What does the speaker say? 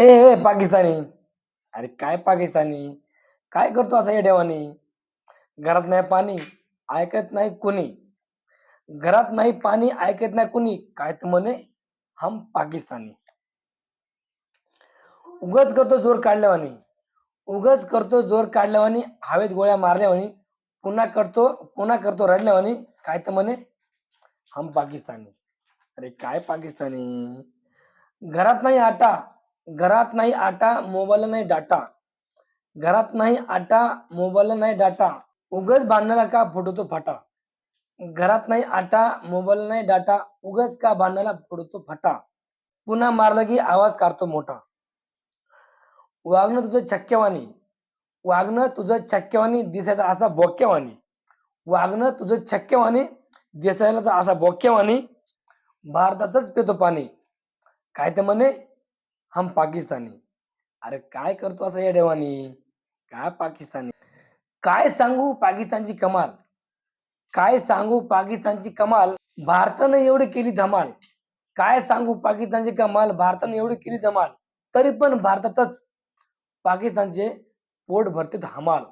ए ए पाकिस्तानी. अरे काय पाकिस्तानी? काय करतो असा या देवानी? घरात नाही पाणी ऐकत नाही कुणी. घरात नाही पाणी ऐकत नाही कुणी. काय तर म्हणे? हम पाकिस्तानी. उगच करतो जोर काढल्यावानी. उगच करतो जोर काढल्यावानी हवेत गोळ्या मारल्यावानी पुन्हा करतो पुन्हा करतो रडल्यावानी काय तर म्हणे? हम पाकिस्तानी. अरे काय पाकिस्तानी? घरात नाही आटा घरात नाही आटा मोबाईल नाही डाटा. घरात नाही आटा मोबाईल नाही डाटा. उगच भांडणाला का फुटतो फाटा? घरात नाही आटा मोबाईल नाही डाटा. उगच का भांडणाला फुटतो फाटा? पुन्हा मारला की आवाज काढतो मोठा. वागणं तुझं चक्क्यवानी वागणं तुझं चक्क्यवानी दिसायचं असा बोक्यवानी वागणं तुझं चक्क्यवानी दिसायला तर असा बोक्यवानी भारताचंच पितो पाणी. काय ते म्हणे हम पाकिस्तानी. अरे काय करतो असं या देवानी? काय पाकिस्तानी? काय सांगू पाकिस्तानची कमाल? काय सांगू पाकिस्तानची कमाल? भारतानं एवढी केली धमाल. काय सांगू पाकिस्तानची कमाल? भारतानं एवढी केली धमाल. तरी पण भारतातच पाकिस्तानचे पोट भरते हमाल.